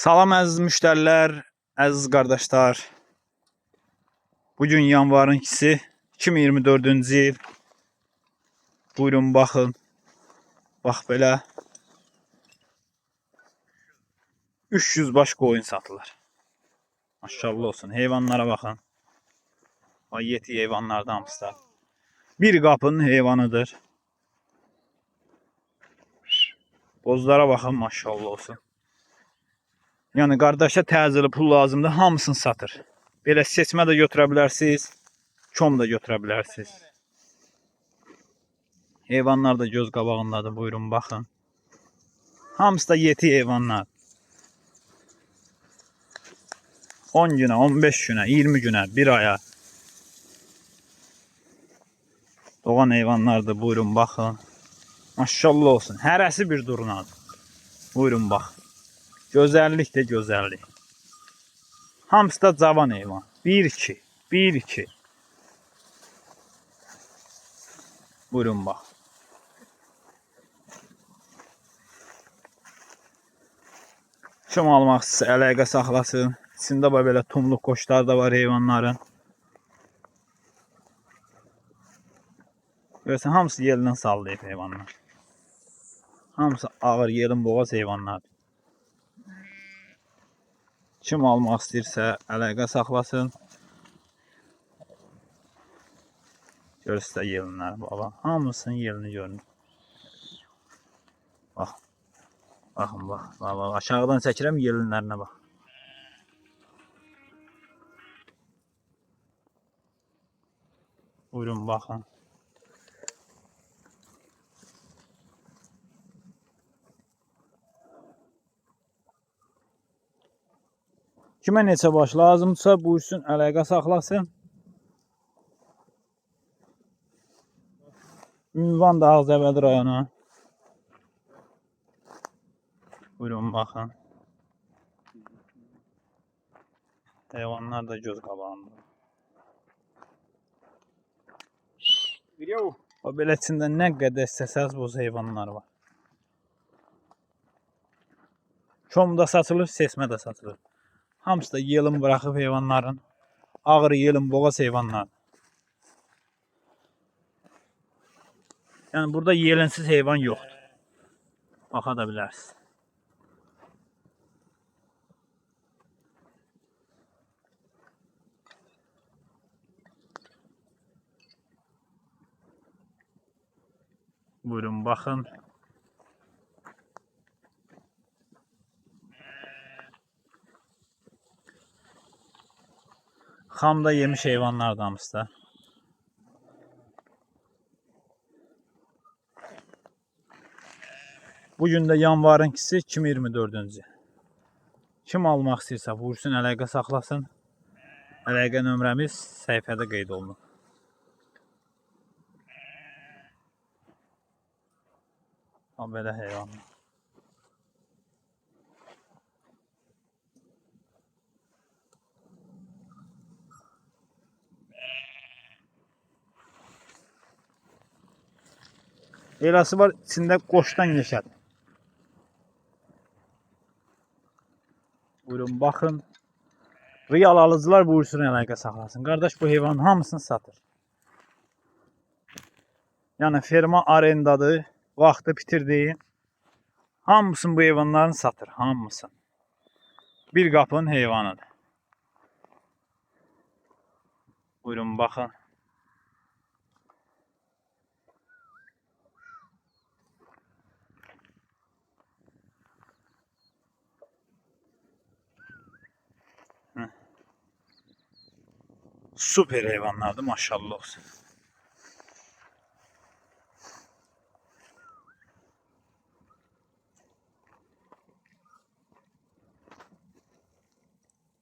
Salam əziz müştərilər, əziz qardaşlar. Bugün yanvarın 2-si 2024-cü il. Buyurun baxın. Bax belə 300 baş qoyun satılır. Maşallah olsun. Heyvanlara baxın. Ay yeti heyvanlardan hamısı. Bir qapının heyvanıdır. Bozlara baxın maşallah olsun. Yəni qardaşa təcili pul lazımdır, hamısını satır. Belə seçmə də götürə bilərsiniz, çom da götürə bilərsiniz. Heyvanlar da göz qabağındadır, buyurun baxın. Hamısı da yeti heyvanlar. 10 günə, 15 günə, 20 günə, 1 aya doğan heyvanlardır, buyurun baxın. Maşallah olsun, hərəsi bir durnadır. Buyurun bax. Gözəllik də gözəllik. Hamısı da cavan heyvan. 1-2, 1-2. Buyurun bax. Kim almaq istəyirsə əlaqə saxlasın. İçində bax belə tumluq qoşlar da var heyvanların. Görsən hamısı yerindən sallayıb heyvanlar. Hamısı ağır yelin boğaz heyvanlardır. Kim almaq istəyirsə əlaqə saxlasın. Görürsə yelinlər baba. Hamısının yelini görün. Bax. Baxın bax. Bax, bax. Aşağıdan çəkirəm yelinlərinə bax. Buyurun baxın. Kimə neçə baş lazımdırsa buyursun əlaqə saxlasın. Ünvan da Ağzəbəd rayonu. Buyurun baxın. Heyvanlar da göz qabağında. O belə içində nə qədər istəsəz boz heyvanlar var. Çom da satılır, sesmə də satılır. Hamısı da yelin bıraxıb heyvanların. Ağır yelin boğaz heyvanlar. Yəni burada yelinsiz heyvan yoxdur. Baxa da bilərsiniz. Buyurun baxın. Xamda yemiş heyvanlardan hamısı da. Bugün də yanvarın 2-si 2024-cü. Kim almaq istəyirsə vursun əlaqə saxlasın. Əlaqə nömrəmiz səhifədə qeyd olunub. Ha belə heyvan. Eləsi var içində qoşdan geçər. Buyurun baxın. Real alıcılar buyursun əlaqə saxlasın. Qardaş bu heyvanın hamısını satır. Yəni ferma arendadır. Vaxtı bitirdi. Hamısını bu heyvanların satır. Hamısını. Bir qapının heyvanıdır. Buyurun baxın. Süper heyvanlardır maşallah.